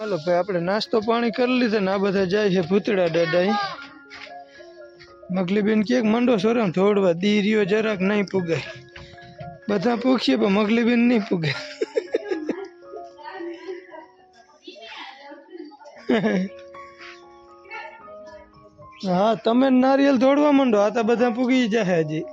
હાલો, ભાઈ, આપણે નાસ્તો પાણી કરી લીધો ને આ બધા જાય છે ભૂતડા દાદા મગલીબેન કે મંડો સોરમ થોડવા દીરીઓ જરાક નહીં પુગે. બધા પૂછીએ પણ મગલીબેન નહીં પુગે. હા, તમે નારિયેલ દોડવા માંડો, આ તો બધા પૂગી જાય હજી.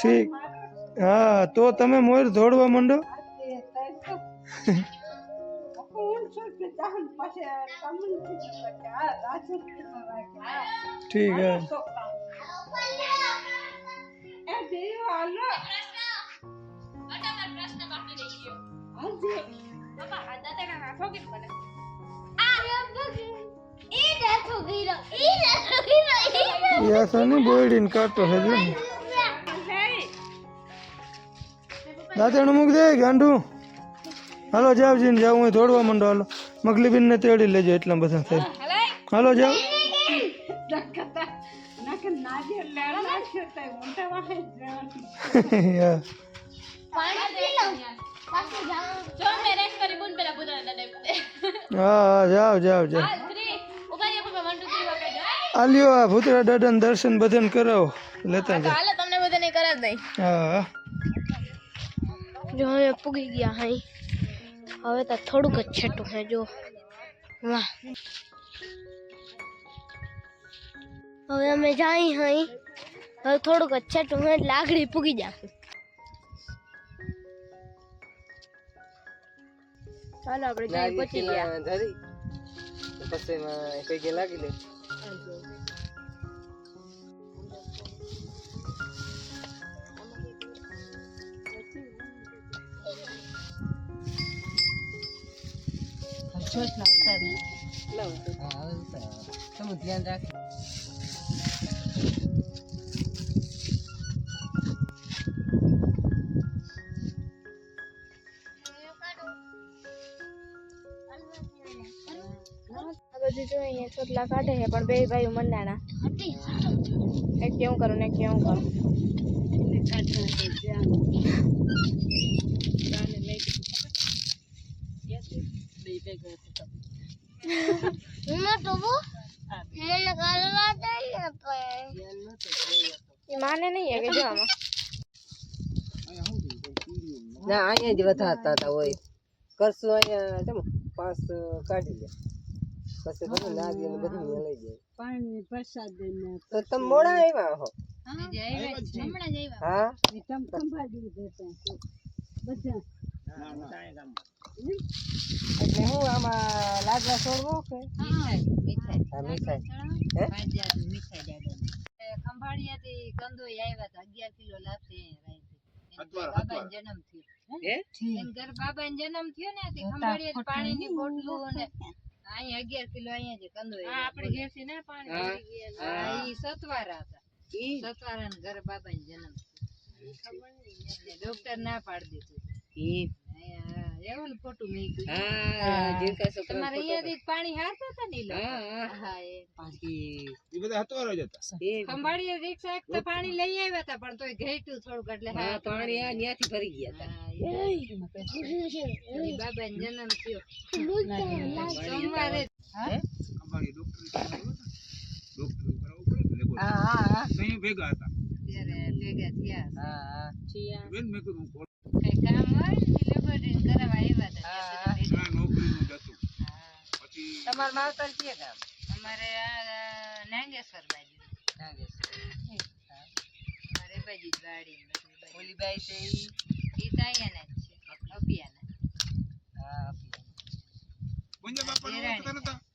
ઠીક. હા તો તમે મોર દોડવા માંડો. ઠીક હે. યાસા ની બોયડીને કાઢતો છે જો ને. દાંતણ મૂક દે ગાંડું હાલો જાવ જીન જાવ હું દોડવા મંડો હાલો. મગલીબીન ને તેડી લેજો એટલા બધા થાય. હાલો જાવ હા હા હા જાવ જાવ જાવ આલ્યો આ ભૂતરા દાદાને દર્શન બધાને કરાવો. લેતા જાવ તમને બધાને કરાવ દઈ. હા. હા જો હવે પૂગી ગયા હાઈ. હવે તો થોડુંક જ છેટું હે જો. વાહ. હવે અમે જાય હાઈ. હવે થોડુંક જ છેટું હે એટલે આગળ પૂગી જાશું. ચાલો આપણે જાય પહોંચી ગયા ધરી. પછી એમાં કઈ કે લાગી લે. તમે ધ્યાન રાખ બધું જો અહીંયા ચોટલા કાઢે છે, પણ બે ભાઈઓ મંડાણા એક કેવું કરું ને એક કેવું કરું. એ માને નહીં હે કે જો આમાં. ના, અહીંયા જ વધારતા હતા હોય. કરશું અહીંયા કેમ પાંચ કાઢી લે. પછી બધું લાગી ને બધું મેળવી જાય. પાણી પ્રસાદ તો તમે મોડા આવ્યા હો? હા સંભાળી દેતા બધા. એટલે હું આમાં લાગવા છોડવો કે? હા મીઠાઈ. હે ખંભાળિયાથી કંદોઈ આવ્યા હતા. અગિયાર કિલો લાવશે બાબા જન્મ થયો. ઘર બાબા જન્મ થયો ને ખંભાળિયા પાણી ની બોટલું ને અહીંયા અગિયાર કિલો અહીંયા જે કંદો આપણે ઘેરથી ના પાણી હા ઈ સતવારા હતા. ઈ? સતવારા ને ઘર બાબા જન્મ ડોક્ટર ના પાડી દીધું. પાણી લઈ આવ્યા હતા તોય થોડુંક એટલે ભરી ગયા હતા. બાબા જન્મ થયો. સોમવારે. ભેગા થયા હતા ભેગા. હા. તમાર માવતર છે ગામ? અમારે આ નાગેશ્વર બાજુ. અમારે બાજુ જ વાડી. ઓલી બાઈ છે એ ઈ તો અહીંયાના જ છે. અપિયાના હા દેરાણી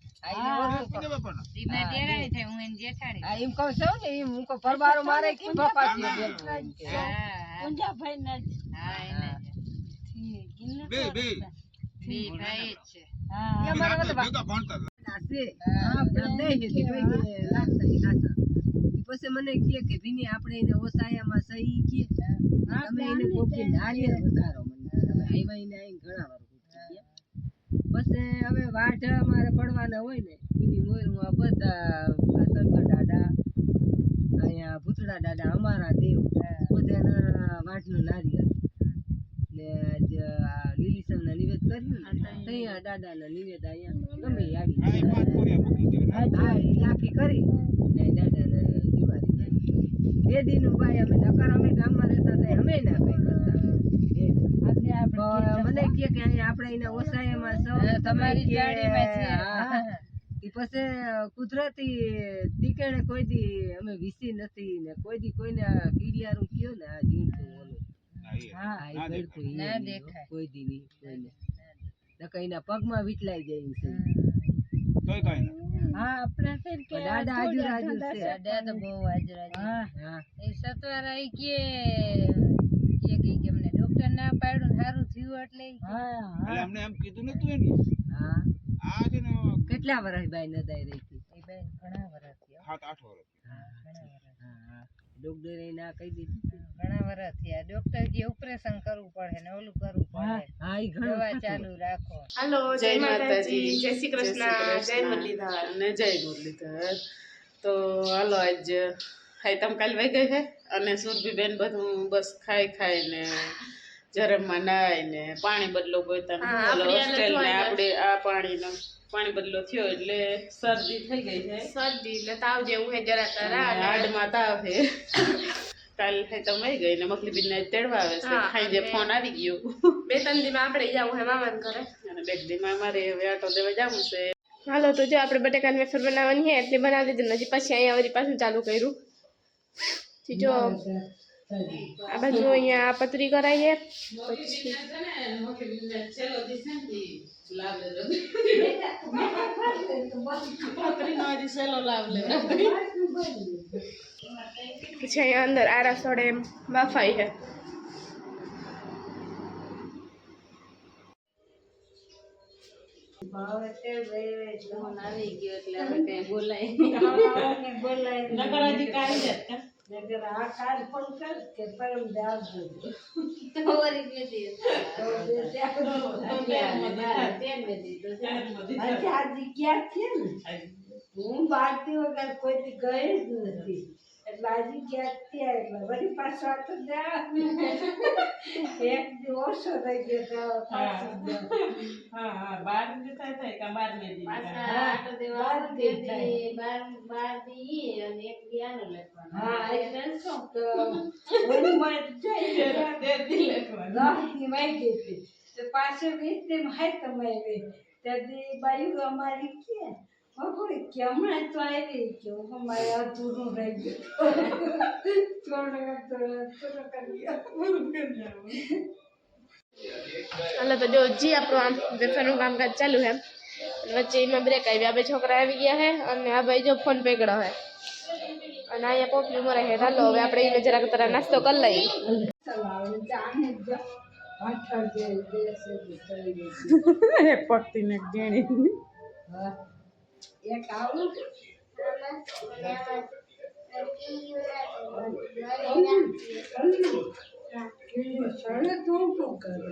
પછી મને કહે કે ભીની આપણે એને ઓસાયામાં સહી કે તમે એને કોકી નાળિયેર વધારો મને. આવ્યા એને આઈને ઘણા વાર. પછી હવે વાઢ અમારે પડવાના હોય ને એની મોર બધા શંકર દાદા અહીંયા ભૂતડા દાદા અમારા દેવ બધાના વાટનું નારિયેળ ને લીલીસરના નિવેદ કર્યું ને ત્યાં દાદાના નિવેદ અહીંયા ગમે આવી હા એ લાખી કરી. ને દાદાને દિવાળી. બે દિનનું ભાઈ અમે નકર અમે ગામમાં રહેતા હતા અમે ના કઈ કરતા. મને કે અહીંયા આપણે એના ઓસાયામાં સૌ તમારી કે, જાળીમાં છે. હા. ઈ પછી કુદરતી ટીકેણે કોઈ દી અમે વીસી નથી ને કોઈ દી કોઈને આ કીડિયારું કયો ને આ જીણતું ઓલું. હા ઈ ગળકું ના દેખાય. કોઈ દી નહીં કોઈને. નકર એના પગમાં વીટલાઈ જાય છે. હા આપણે પણ દાદા આજુ રાજુ છે. દાદા તો બહુ આજુ રાજુ હા એ સતવારા આઈ કે કે કે કે ડોક્ટર ના પાડ્યું ને સારું થયું એટલે ઈ હા કેટલા વર્ષ બાઈ દઈ રહી હતી? એ બેન ઘણા વર્ષ થયા. હા ડોક્ટરે ના કહી દીધું ઘણા વર્ષ થયા. ડોક્ટર કે ઓપરેશન કરવું પડે ને ઓલું કરવું પડે. હા ઈ દવા ચાલુ રાખો. હાલો જય માતાજી. જય શ્રી કૃષ્ણ. જય મુરલીધર ને જય મુરલીધર. તો હાલો આજ હાઈ તમ કાલ વહી ગઈ છે અને સુરભીબેન બધું બસ ખાઈ ખાઈને જરમમાં નાય ને પાણી બદલો પોતાનું હોસ્ટેલ ને આપણે આ પાણીનો પાણી બદલો થયો એટલે શરદી થઈ ગઈ છે. શરદી એટલે તાવ જેવું હે જરા તારા હાડમાં તાવ છે. કાલ હે તો વહી ગઈ ને મખલીબીન ને તેડવા આવે છે. ખાઈ જે ફોન આવી ગયો. બે ત્રણ દીમાં આપણે જાવું હે મામાને ઘરે. અને બે દીમાં મારે હવે આટો દેવા જવું છે. હાલો તો જો આપણે બટેકાની વેફર બનાવવાની હે એટલે બનાવી દીધી નથી પછી અહીંયા વળી પાછું ચાલુ કર્યું. જો આ બાજુ અહીંયા પતરી કરાવીએ પછી પછી અહીંયા અંદર આરા સોડે એમ બાફાઈ હે આવી ગયો એટલે હવે કઈ બોલાય નકર હજી કાંઈ છે ને? હું બારતી વગર કોઈ ગઈ જ નથી. એટલે આજે ક્યાંક થયા એટલે વળી પાછો આ તો જા એક ઓછો થઈ ગયો. હા. હા બાર ને થાય કે બાર ને દી બાર દી. હા એટલે શું? કે માં તેર દી લખવાનું. દસની વાગી હતી. તો પાછો વીસ હાય તમે આવી. ત્યાંથી બાયું અમારી કે ભગોઈ કે હમણાં તો આવી કે અમારે અધૂરું રહી ગયું થોડું થોડું થોડું કરી હાલો તો જો જી આપણું આમ વેફરનું કામકાજ ચાલુ છે અને વચ્ચે એમાં બ્રેક આવી આ બે છોકરા આવી ગયા છે અને આ ભાઈ જો ફોન પકડ્યો છે અને અહીંયા પોપલી મરે છે હાલો હવે આપણે એને જરાક તરા નાસ્તો કરી લઈએ ચલાવે જાણે જ હઠર જે દેશે થઈ ગયું એક પટ્ટી ને જેણી હા એક આવું સળે તું શું કરે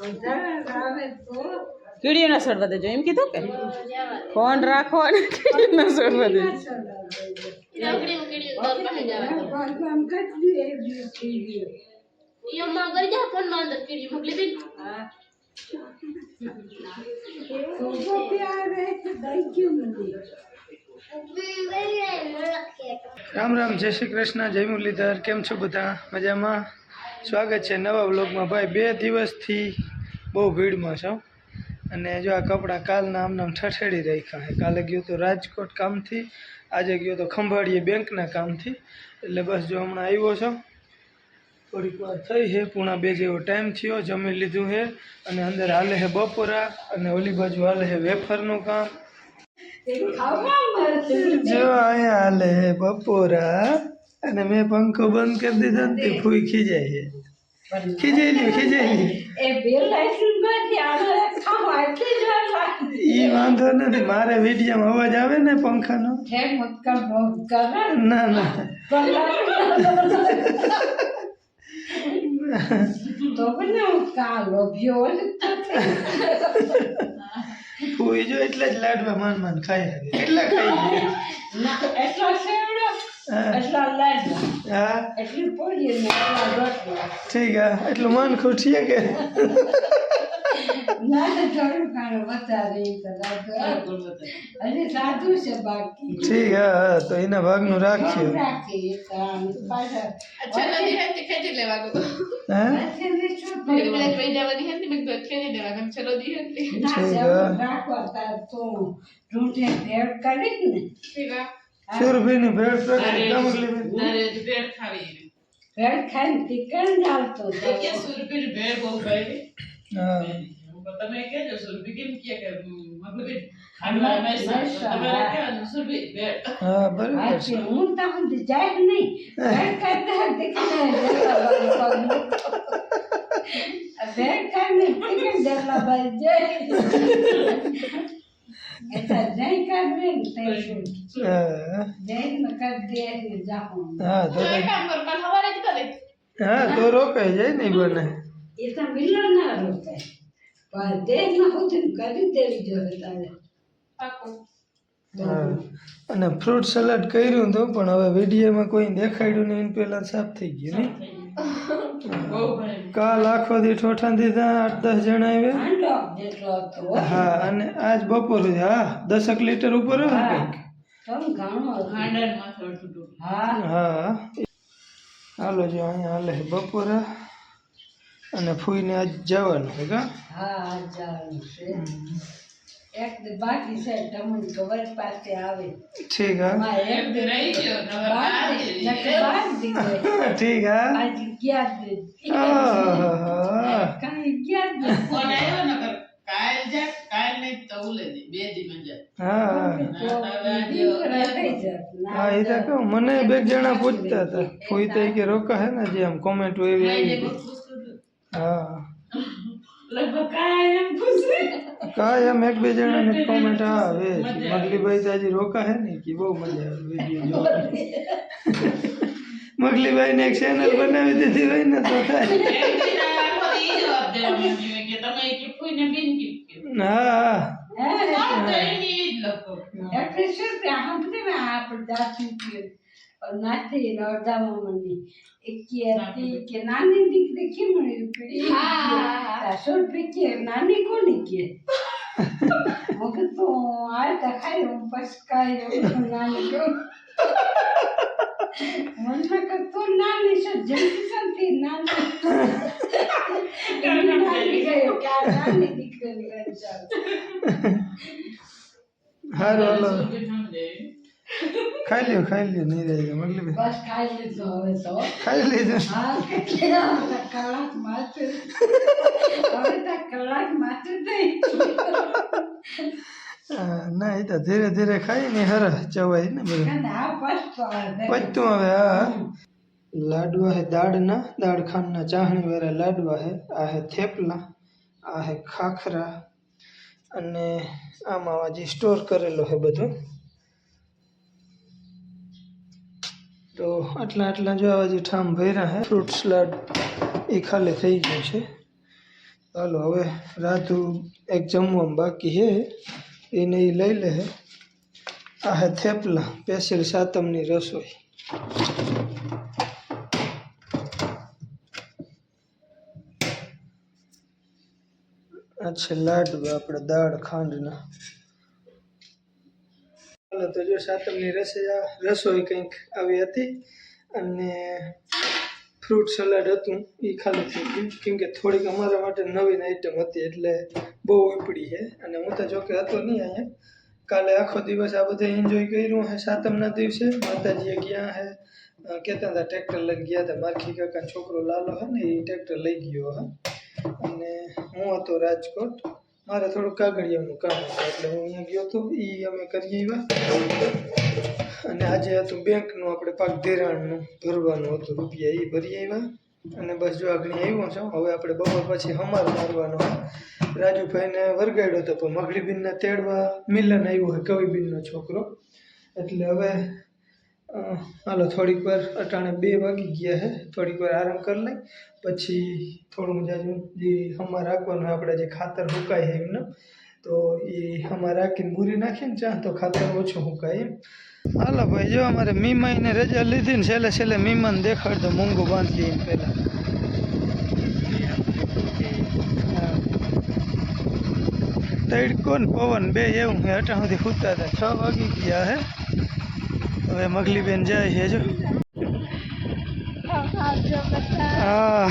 વધારે આવે તો કીડીઓ ના સડવા દેજો એમ કીધું કે ફોન રાખો અને કીડીઓ ના સડવા દેજો ભગવાન કેટલી એવી થઈ ગયું હા તો તો રામ રામ, જય શ્રી કૃષ્ણ, જય મુરલીધર, કેમ છો બધા? મજામાં? સ્વાગત છે નવા બ્લોગમાં ભાઈ, બે દિવસથી બહુ ભીડમાં છો. અને જો આ કપડાં કાલના આમનામ ઠઠેડી રાખ્યા કાલે ગયો તો રાજકોટ કામથી, આજે ગયો તો ખંભાળીએ બેંકના કામથી. એટલે બસ જો હમણાં આવ્યો છો. થોડીક વાર થઈ છે પૂણા બે જેવો ટાઈમ થયો જમી લીધું છે અને અંદર હાલે છે બપોરા અને ઓલી બાજુ હાલે છે વેફરનું કામ. જો અહીંયા હાલે હે બપોરા અને મેં પંખો બંધ કરી દીધો ને તે ફૂઈ ખીજાય છે ખીજાઈ લ્યો ખીજાઈ એ વાંધો નથી મારે વિડીયોમાં અવાજ આવે ને પંખાનો? હે ના ના. હું ફૂઈ જો એટલે જ લાડવા માન માન ખાઈ લાગે કેટલા ખાઈ એટલો સેવડો એટલા લાડ હા. એટલી પોડી ને એટલા રોટલા ઠીક એટલું મન ખુશ છે કે? ના થોડું ઘણું વધારે ઈ તો રાખો. હજી સાદું છે બાકી ઠીક હા હા તો એના ભાગનું રાખ્યું રાખી તો આમ પાછા છેલ્લા દિવસથી ખેંચી લેવાનું હા વચ્ચેને શું પેલી થયું? પેલા પૈ જવાની હતી મેં કીધું ખેંચી લેવાનું છેલ્લો દિવસ એટલે ના, ઠીક, જવું હા. રાખવા તાર તું રૂંઢે ભેળ કરી ને ઠીક હા સુરભીની ભેળ પ્રગટ કમકલી તારે જ ભેળ ખાવી ભેળ ખાઈને ટીકણ ચાલતો એ કે સુરભી ભેળ બહુ ભાઈ હા. તમે કહેજો સુરભી કેમ કહે કે મગબી ખાંડવા મહેસાણ તમારે કહેવાનું સુરભી ભેળ હા બરાબર છે. હું તો સુધી જાય જ નહીં. ભેળ ખાતા ટીકણ જલાબાઈ ભેળ ખાઈને ટીકણ જલાબાઈ જાય? એટલે જઈ કાઢવે ને તે શું? હા જઈને કરી દે જાઉં હા તો કામ કર કાલ સવારે જ કરે. હા તો રોકાઈ જાય નહીં બને. એ મિલર ના રોકાય પણ દેહમાં સુધી કરી દેવી જોઈએ તારે. પાકું. હા. અને ફ્રૂટ સલાડ કર્યું તો પણ હવે વિડીયોમાં કોઈ દેખાડ્યું નહીં પહેલાં સાફ થઈ ગયું નહીં? કાલ આખો દી ઠોઠા દીધા આઠ દસ જણા આવ્યા. હતો. હા અને આજ બપોર હા દસક લીટર ઉપર ને હતો. હા. હા. હાલો જો અહીંયા હાલે બપોરે. અને ફૂઈને આજ જવાનું છે કા? હા આજ જવાનું છે. એક દી બાકી છે તમને ખબર પાસે આવે. ઠીક હા. માં એક રહી ગયો ને હવે બાર. ઠીક હા. આજ ગયા દે કાઈ કાંઈ ગયા દી ફોન આવ્યો ને કર કાલ જા કાલ નહીં તો ઉલે દી બે દી માં હા હા. એ તો મને બે જણા પૂછતા હતા. ફૂઈ તો કે રોકા હે ને જે આમ કોમેન્ટ એવી આવી હતી. હા લગભગ કાંઈ એમ પૂછે કાંઈ એમ એક બે જણાની કોમેન્ટ આવે મગલીભાઈ તો હજી રોકા હે ને કે બહુ મજા આવે વીડિયો જોવાની મગલીભાઈ ને એક ચેનલ બનાવી દીધી હોય ને તો થાય એક દી ના આખો દી જવાબ દેવાનો જોઈએ કે તમે કે ફૂઈને બિન કીધું હા હા હે? કોણ તો એની ઈ જ લખો એટલે શું કે સાંભળી મેં આપણે જાતું થયું. પણ નાથી રડામાં મને એક કે કે નાની દીકરી કેમ પીડી? સાસુ કે નાની કોની કે? મગર તો આ દેખાય હું પસકાય નાની કહું. મને કે નાની છો જલ્દી જલ્દી નાની. નાની ગયો કે આ નાની દીકરીની ઘરે જાઉં. હારું હાલો. ખાઈ લ્યો ખાઈ લ્યો નહીં રહી મગલીભાઈ બસ ખાઈ લીધો હવે તો ખાઈ લીધું હા કેટલા કલાક માથું હવે તો કલાક માથું થઈ ના એ તો ધીરે ધીરે ખાઈ ને હર ચવાય ને બધું પચતું હવે હા લાડવા હે દાળના દાળ ખાંડના ચાહણી વાળા લાડવા હે આ હે થેપલા આ હે ખાખરા અને આમાં હજી સ્ટોર કરેલો હે બધું તો આટલા આટલા જો આવા જે ઠામ ભર્યા હે ફ્રૂટ સલાડ એ ખાલી થઈ ગયું છે. ચાલો હવે રાધુ એક જમવામાં બાકી હે, એને એ લઈ લે હે. આ હે થેપલા પેશિયલ સાતમની રસોઈ. આ છે લાડવા, આપણે દાળ ખાંડના. ચાલો તો જો સાતમની રસોઈ રસોઈ કંઈક આવી હતી અને ફ્રૂટ સલાડ હતું, એ ખાલી થઈ ગયું. કેમકે થોડીક અમારા માટે નવીન આઈટમ હતી, એટલે બહુ ઉપડી છે. અને હું તો જોકે હતો નહીં અહીંયા. કાલે આખો દિવસ આ બધે એન્જોય કર્યું હે સાતમના દિવસે. માતાજીએ ગયા હે કહેતા હતા ટ્રેક્ટર લઈને ગયા હતા. મારખી કાકા છોકરો લાલો હે ને, એ ટ્રેક્ટર લઈ ગયો હે. અને હું હતો રાજકોટ. મારે થોડું કાગળિયાનું કામ હતું, એટલે હું અહીંયા ગયો હતો એ અમે કરી આવ્યા. અને આજે હતું બેંકનું આપણે પાક ધિરાણનું ભરવાનું હતું, રૂપિયા એ ભરી આવ્યા. અને બસ જો આગળ આવ્યો છું, હવે આપણે બપોર પછી હમાર મારવાનો રાજુભાઈને વરગાડ્યો હતો પણ મગળીબીનને તેડવા મિલન આવ્યો હોય કવિબીનનો છોકરો. એટલે હવે હાલો, થોડીક વાર અટાણે બે વાગી ગયા છે થોડીક વાર આરામ કરી લઈ, પછી થોડું જાજુ જે હમણાં રાખવાનું હોય, આપણે જે ખાતર હુકાય છે એમને, તો એ આમાં રાખીને બુરી નાખીને ચા, તો ખાતર ઓછું હુકાય એમ. હાલો ભાઈ, જો અમારે મીમાઈને રજા લીધી ને છેલ્લે છેલ્લે મીમાને દેખાડ દો મૂંગું બાંધી દઈએ પહેલાં. તડકો ને પવન બે એવું છે અટા સુધી ખૂતા હતા. છ વાગી ગયા હે. હવે મગલી બેન જાય છે જો. હા.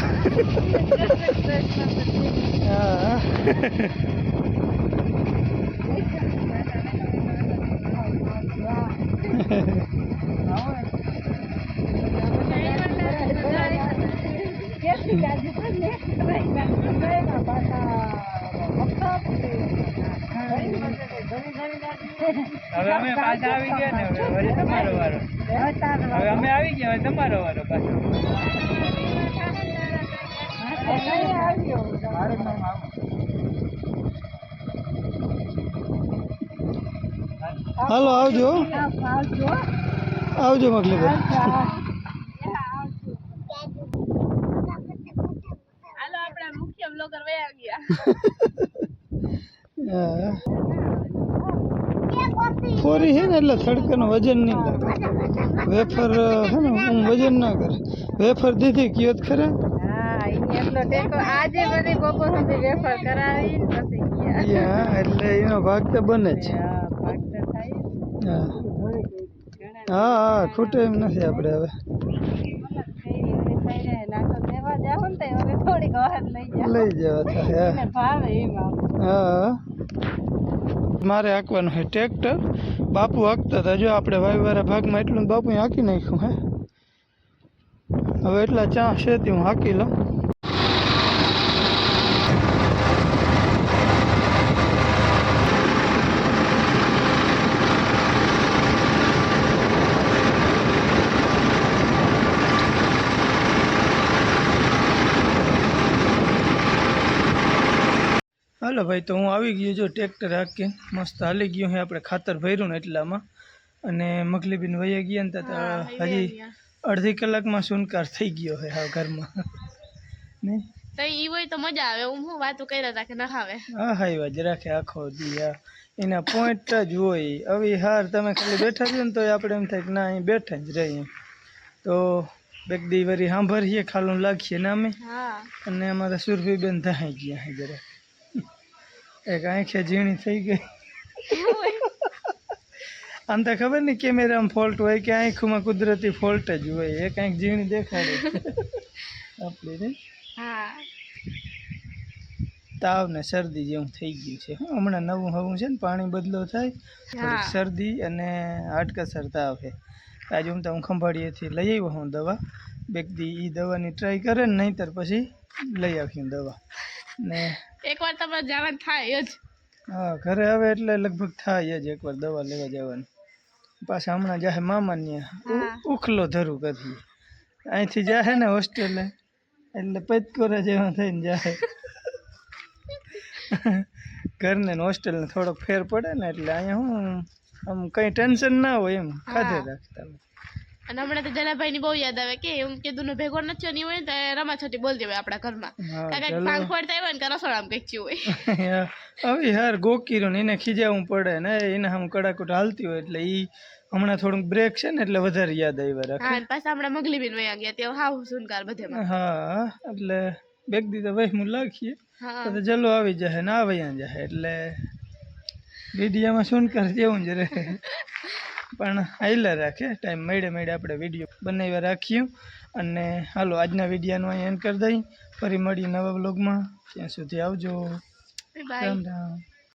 હવે અમે પાછા આવી ગયા ને હવે વળી તમારો વારો. હવે અમે આવી ગયા હવે તમારો વારો પાછો. હાલો આવજો. આવજો મગલીભાઈ હાલો આપણા મુખ્ય બ્લોગર વયા ગયા. ફોરી છે ને એટલે સડકનું વજન નહીં લાગે વેફર હે ને હું વજન ના કરે. વેફર દીધી કયો ખરા? એટલો ટેકો આજે બધી બપોર સુધી વેફર કરાવી ને પછી હા એટલે એનો ભાગ તો બને છે હા ભાગ તો થાય હા. હા ખૂટે એમ નથી આપણે હવે. નાખો દેવા જાવ ને હવે થોડીક વાર લઈ જાવ હા. મારે હાંકવાનું છે. ટ્રેક્ટર? બાપુ હાંકતા હતા. જો આપણે વાયવાળા ભાગમાં એટલું બાપુ હાંકી નાખ્યું, હે? હવે એટલા ચા છે તે હું હાંકી લઉં. હાલો ભાઈ તો હું આવી ગયો જો ટ્રેક્ટર હાંકીને. મસ્ત હાલી ગયું હે આપણે ખાતર ભર્યું ને એટલામાં. અને મગલીબીન વહી ગયા ને તો હજી અડધી કલાકમાં સુનકાર થઈ ગયો હે હા ઘરમાં. નહીં તો ઈ હોય તો મજા આવે. હું હું વાતો કર્યા હતા ન આવે હા હા એવા જ રાખે આખો દી આ એના પોઈન્ટ જ હોય. હવે હાર તમે ખાલી બેઠા છો ને તો આપણે એમ થાય કે ના અહીં બેઠા જ રહીએ. તો બેક દી વરી સાંભળીએ ખાલું લાગીએ ને અમે અને અમારા સુરભીબેન ધહાઈ ગયા છે જરા એક આંખે ઝીણી થઈ ગઈ. આમ તો ખબર નહીં કેમેરામાં ફોલ્ટ હોય કે આંખમાં કુદરતી ફોલ્ટ જ હોય. એક આંખ ઝીણી દેખાડે. આપણે ને. તાવ ને શરદી જેવું થઈ ગયું છે. હમણાં નવું હવું છે ને પાણી બદલો થાય શરદી અને હાડકસર તાવ છે. આજે હું તો હું ખંભાળીએથી લઈ આવ્યો હું દવા. બેક દી એ દવાની ટ્રાય કરે ને નહીંતર પછી લઈ આવ્યું દવા. ને એકવાર તમારે જવાનું થાય જ. હા ઘરે આવે એટલે લગભગ થાય જ એકવાર દવા લેવા જવાનું. પાછા હમણાં જાહે મામાને ઉખલો ધરું કરી અહીંથી જાહે ને હોસ્ટેલે. એટલે પૈતકોરે જેવા થઈને જાહે. ઘરને ને હોસ્ટેલને થોડોક ફેર પડે ને એટલે અહીંયા હું આમ કંઈ ટેન્શન ના હોય એમ. ખાધે રાખતા. અને હમણાં તો જલાભાઈ ની બહુ યાદ આવે કે એમ કીધું ને ભેગો નથી નહીં હોય ને તો રમા છોટી બોલ દેવાય આપણા ઘરમાં. કાંઈક પાંખ પડતા હોય ને કે રસોડામાં કંઈક થયું હોય. હવે યાર ગોકીરો ને એને ખીજાવું પડે ને એને આમ કડાકુટ હાલતી હોય એટલે એ હમણાં થોડુંક બ્રેક છે ને એટલે વધારે યાદ આવ્યા રાખે. હા પાછા હમણાં મગલીબીન વયા ગયા તે હાવ સુનકાર બધે હા એટલે બેગ દીધા ભાઈ હું લાખીએ તો જલ્લો આવી જાય ને આવ્યા જાય એટલે વિડીયામાં સુનકાર જેવું જ રહે. પણ હાઈલા રાખે. ટાઈમ મળે મળે આપણે વીડિયો બનાવ્યા રાખીએ. અને હાલો આજના વિડીયોનો અહીં એન્ડ કરી દઈ ફરી મળીએ નવા બ્લોગમાં ત્યાં સુધી આવજો. રામ રામ.